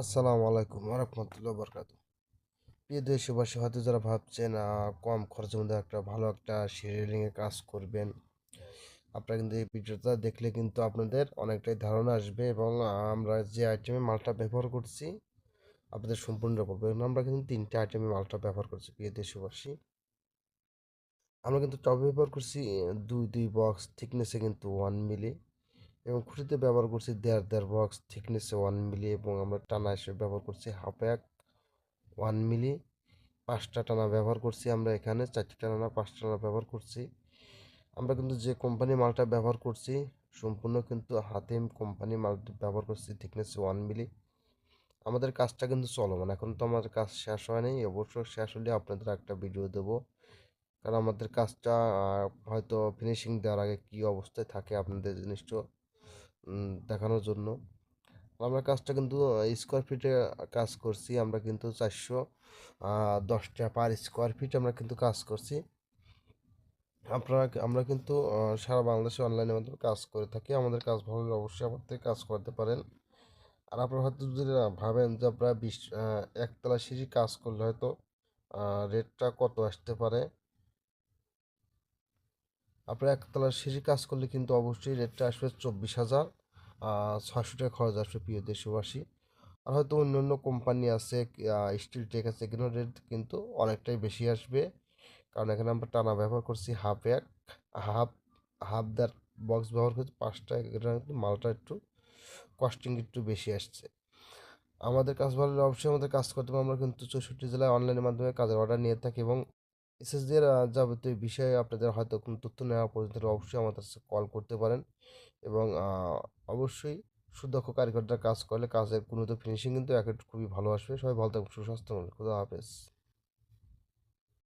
আসসালামু আলাইকুম রহমতুল্লাহ বরকাত প্রিয় দেশবাসী, হয়তো যারা ভাবছেন কম খরচের মধ্যে একটা ভালো একটা এর কাজ করবেন, আপনারা কিন্তু এই ভিডিওটা দেখলে কিন্তু আপনাদের অনেকটাই ধারণা আসবে এবং আমরা যে আইটেমে মালটা ব্যবহার করছি, আপনাদের সম্পূর্ণ এবং আমরা কিন্তু তিনটে আইটেমে মালটা ব্যবহার করছি, প্রিয় দেশবাসী। আমরা কিন্তু টবে ব্যবহার করছি, দুই দুই বক্স থিকনেসে কিন্তু ওয়ান মিলি এবং খুঁটিতে ব্যবহার করছি দেড় দেড় বক্স থিকনেসে ওয়ান মিলি এবং আমরা টানা হিসেবে ব্যবহার করছি হাফ এক ওয়ান মিলি পাঁচটা টানা ব্যবহার করছি আমরা এখানে, চারটি টানা না পাঁচটা টানা ব্যবহার করছি। আমরা কিন্তু যে কোম্পানি মালটা ব্যবহার করছি, সম্পূর্ণ কিন্তু হাতেম কোম্পানি মাল ব্যবহার করছি থিকনেস ওয়ান মিলি আমাদের কাজটা কিন্তু চলমান, এখন তো আমাদের কাজ শেষ হয়নি অবশ্য শেষ হলে আপনাদের একটা ভিডিও দেবো। কারণ আমাদের কাজটা হয়তো ফিনিশিং দেওয়ার আগে কী অবস্থায় থাকে আপনাদের জিনিসটা দেখানোর জন্য। আমরা কাজটা কিন্তু স্কোয়ার ফিটে কাজ করছি। আমরা কিন্তু চারশো দশটা পার স্কোয়ার ফিট আমরা কিন্তু কাজ করছি। আপনারা, আমরা কিন্তু সারা বাংলাদেশে অনলাইনের মাধ্যমে কাজ করে থাকি। আমাদের কাজ ভালো অবশ্যই আমাদের থেকে কাজ করতে পারেন। আর আপনারা হয়তো যদি ভাবেন যে আপনারা বিশ একতলা সিঁড়ি কাজ করলে হয়তো রেটটা কত আসতে পারে। আপনারা একতলার সিঁড়ি কাজ করলে কিন্তু অবশ্যই রেটটা আসবে চব্বিশ হাজার ছয়শো টাকা খরচ আসবে প্রিয় দেশবাসী। আর হয়তো অন্য অন্য কোম্পানি আছে স্টিল টেক আছে এগুলোর রেট কিন্তু অনেকটাই বেশি আসবে। কারণ এখানে আমরা টানা ব্যবহার করছি হাফ এক হাফ হাফ দ্যাট বক্স ব্যবহার করছি, পাঁচটা মালটা একটু কস্টিং একটু বেশি আসছে। আমাদের কাজ ভালো অবশ্যই আমাদের কাজ করতে আমরা কিন্তু চৌষট্টি জেলায় অনলাইনের মাধ্যমে কাজের অর্ডার নিয়ে থাকি এবং এসএসডির যাবতীয় বিষয়ে আপনাদের হয়তো কোনো তথ্য নেওয়া পর্যন্ত অবশ্যই আমাদের কল করতে পারেন এবং অবশ্যই সুদক্ষ কারিগররা কাজ করলে কাজের কোনো তো ফিনিশিং কিন্তু এক খুবই ভালো আসবে। সবাই ভালো থাকবে সুস্বাস্থ্য খুদা হাফেজ।